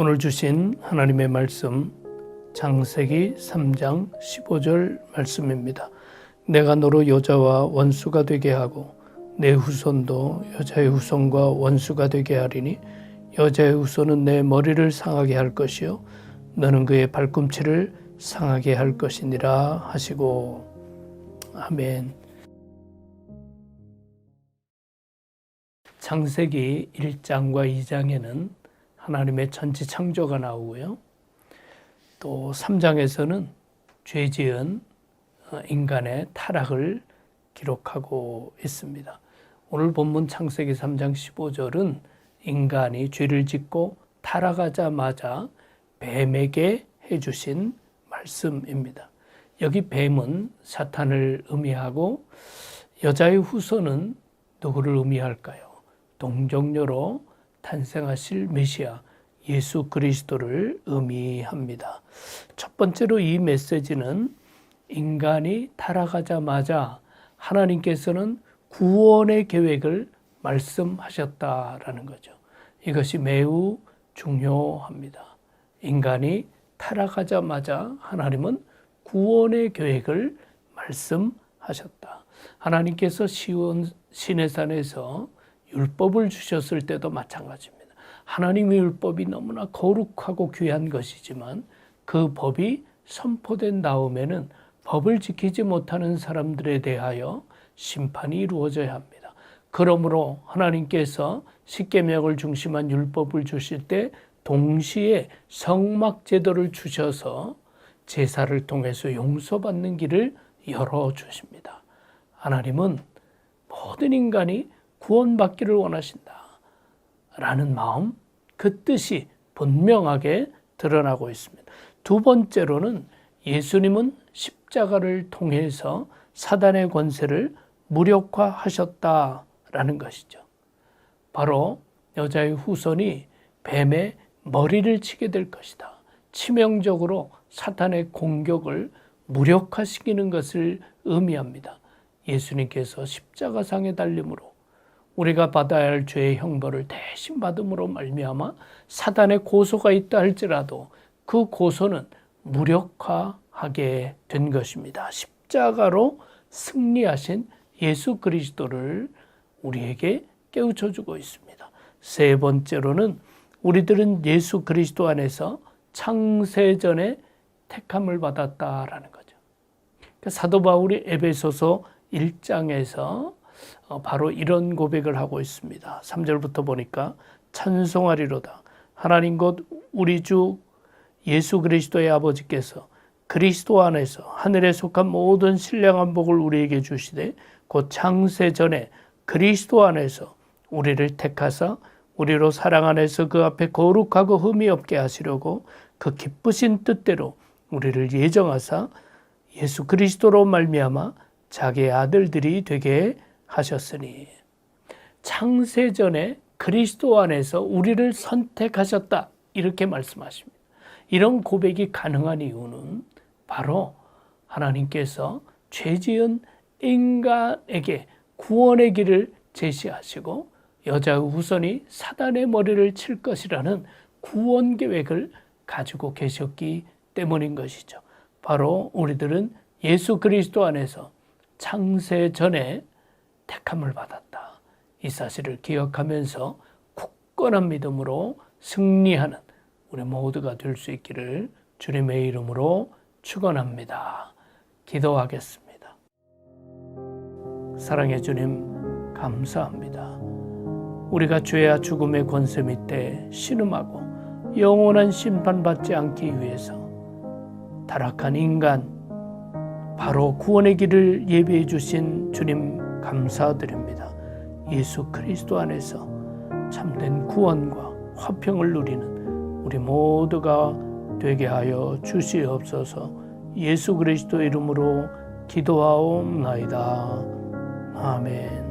오늘 주신 하나님의 말씀 장세기 3장 15절 말씀입니다. 내가 너로 여자와 원수가 되게 하고 내 후손도 여자의 후손과 원수가 되게 하리니 여자의 후손은 내 머리를 상하게 할 것이요 너는 그의 발꿈치를 상하게 할 것이니라 하시고 아멘. 창세기 1장과 2장에는 하나님의 천지 창조가 나오고요. 또 3장에서는 죄 지은 어, 인간의 타락을 기록하고 있습니다. 오늘 본문 창세기 3장 15절은 인간이 죄를 짓고 타락하자마자 뱀에게 해주신 말씀입니다. 여기 뱀은 사탄을 의미하고 여자의 후손은 누구를 의미할까요? 동정녀로 탄생하실 메시아 예수 그리스도를 의미합니다. 첫 번째로 이 메시지는 인간이 타락하자마자 하나님께서는 구원의 계획을 말씀하셨다라는 거죠. 이것이 매우 중요합니다. 인간이 타락하자마자 하나님은 구원의 계획을 말씀하셨다. 하나님께서 시온 시내산에서 율법을 주셨을 때도 마찬가지입니다. 하나님의 율법이 너무나 거룩하고 귀한 것이지만 그 법이 선포된 다음에는 법을 지키지 못하는 사람들에 대하여 심판이 이루어져야 합니다. 그러므로 하나님께서 십계명을 중심한 율법을 주실 때 동시에 성막 제도를 주셔서 제사를 통해서 용서받는 길을 열어 주십니다. 하나님은 모든 인간이 구원받기를 원하신다. 라는 마음, 그 뜻이 분명하게 드러나고 있습니다. 두 번째로는 예수님은 십자가를 통해서 사단의 권세를 무력화하셨다라는 것이죠. 바로 여자의 후손이 뱀의 머리를 치게 될 것이다. 치명적으로 사탄의 공격을 무력화시키는 것을 의미합니다. 예수님께서 십자가상에 달림으로 우리가 받아야 할 죄의 형벌을 대신 받음으로 말미암아 사단의 고소가 있다 할지라도 그 고소는 무력화하게 된 것입니다. 십자가로 승리하신 예수 그리스도를 우리에게 깨우쳐 주고 있습니다. 세 번째로는 우리들은 예수 그리스도 안에서 창세전에 택함을 받았다라는 거죠. 그러니까 사도 바울이 에베소서 1장에서 어, 바로 이런 고백을 하고 있습니다. 3절부터 보니까 찬송하리로다. 하나님 곧 우리 주 예수 그리스도의 아버지께서 그리스도 안에서 하늘에 속한 모든 신령한 복을 우리에게 주시되 곧 창세 전에 그리스도 안에서 우리를 택하사 우리로 사랑 안에서 그 앞에 거룩하고 흠이 없게 하시려고 그 기쁘신 뜻대로 우리를 예정하사 예수 그리스도로 말미암아 자기의 아들들이 되게 하셨으니 창세전에 그리스도 안에서 우리를 선택하셨다 이렇게 말씀하십니다. 이런 고백이 가능한 이유는 바로 하나님께서 죄지은 인간에게 구원의 길을 제시하시고 여자의 후손이 사단의 머리를 칠 것이라는 구원 계획을 가지고 계셨기 때문인 것이죠. 바로 우리들은 예수 그리스도 안에서 창세 전에 택함을 받았다. 이 사실을 기억하면서 굳건한 믿음으로 승리하는 우리 모두가 될 수 있기를 주님의 이름으로 축원합니다. 기도하겠습니다. 사랑의 주님 감사합니다. 우리가 죄와 죽음의 권세 밑에 신음하고 영원한 심판받지 않기 위해서 타락한 인간 바로 구원의 길을 예비해 주신 주님 감사드립니다. 예수 그리스도 안에서 참된 구원과 화평을 누리는 우리 모두가 되게 하여 주시옵소서 예수 그리스도 이름으로 기도하옵나이다. 아멘.